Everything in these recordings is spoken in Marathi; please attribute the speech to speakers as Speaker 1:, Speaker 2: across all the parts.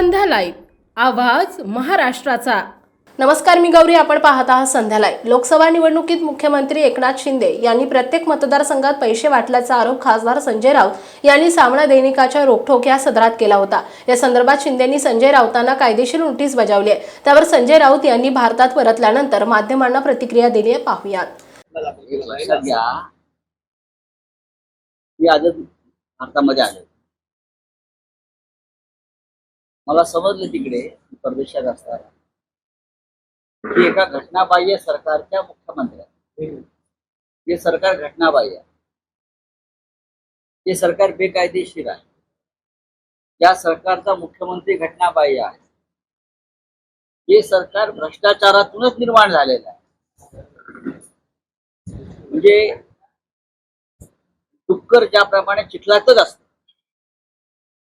Speaker 1: संध्या लाईव्ह. आवाज महाराष्ट्राचा. नमस्कार मी गौरी. आपण पाहत आहात संध्या लाईव्ह. लोकसभा निवडणुकीत मुख्यमंत्री एकनाथ शिंदे यांनी प्रत्येक मतदारसंघात पैसे वाटल्याचा आरोप खासदार संजय राऊत यांनी सामना दैनिकाच्या रोखोक या सदरात केला होता. या संदर्भात शिंदेंनी संजय राऊतांना कायदेशीर नोटीस बजावली आहे. त्यावर संजय राऊत यांनी भारतात परतल्यानंतर माध्यमांना प्रतिक्रिया दिली आहे. पाहुयात.
Speaker 2: भारतामध्ये आलो. मला समजलं तिकडे परदेशात असताना की एका घटनाबाह्य सरकारच्या मुख्यमंत्र्या. हे सरकार घटनाबाह्य आहे. हे सरकार बेकायदेशीर आहे. या सरकारचा मुख्यमंत्री घटनाबाह्य आहे. हे सरकार भ्रष्टाचारातूनच निर्माण झालेलं आहे. म्हणजे डुक्कर ज्याप्रमाणे चिखलातच असत.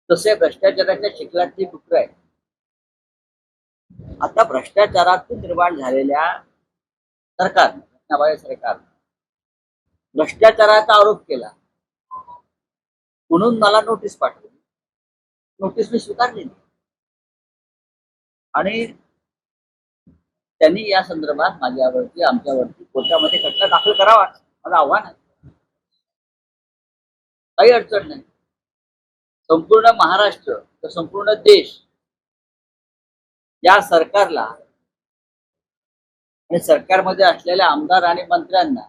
Speaker 2: तसे भ्रष्टाचाराच्या शिकलातली डुकर आहे आता भ्रष्टाचारातून निर्माण झालेल्या सरकार घटनाबाह्य सरकार भ्रष्टाचाराचा आरोप केला. म्हणून मला नोटीस पाठवली. नोटीस मी स्वीकारली नाही. आणि त्यांनी या संदर्भात माझ्यावरती आमच्यावरती कोर्टामध्ये खटला दाखल करावा माझं आव्हान आहे. काही अडचण नाही. संपूर्ण महाराष्ट्र तर संपूर्ण देश या सरकारला आणि सरकारमध्ये असलेल्या आमदार आणि मंत्र्यांना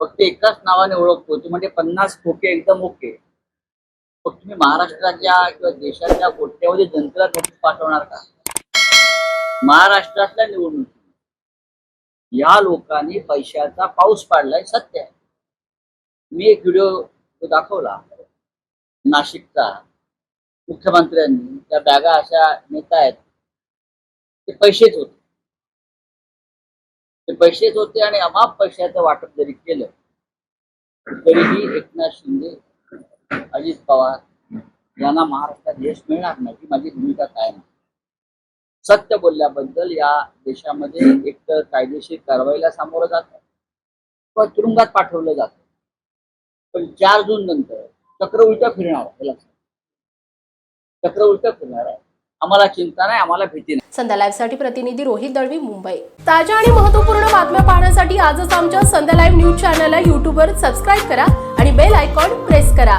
Speaker 2: फक्त एकाच नावाने ओळखतो ते म्हणजे पन्नास खोके एकदम ओके. मग तुम्ही महाराष्ट्राच्या किंवा देशाच्या कोट्यावधी जनतेला नोटीस पाठवणार का? महाराष्ट्रातल्या निवडणुकी या लोकांनी पैशाचा पाऊस पाडलाय सत्य आहे. मी एक व्हिडिओ दाखवला. नाशिकचा. मुख्यमंत्र्यांनी त्या बॅगा अशा नेता आहेत ते पैसेच होते. ते पैसेच होते आणि अमाप पैशाचं वाटप जरी केलं तरीही एकनाथ शिंदे अजित पवार यांना महाराष्ट्रात यश मिळणार नाही ही माझी भूमिका काय नाही. सत्य बोलल्याबद्दल या देशामध्ये एकतर कायदेशीर कारवाईला सामोरं जात किंवा तुरुंगात पाठवलं जात. पण चार जून नंतर चक्र उलट्या फिरणार चक्र उलट्या फिरणार आहे. आम्हाला चिंता नाही आम्हाला भीती नाही.
Speaker 1: संध्या लाईव्हसाठी प्रतिनिधी रोहित दळवी मुंबई. ताज्या आणि महत्त्वपूर्ण बातम्या पाहण्यासाठी आजच आमच्या संध्या लाईव्ह न्यूज चॅनलला युट्यूबवर सबस्क्राईब करा आणि बेल आयकॉन प्रेस करा.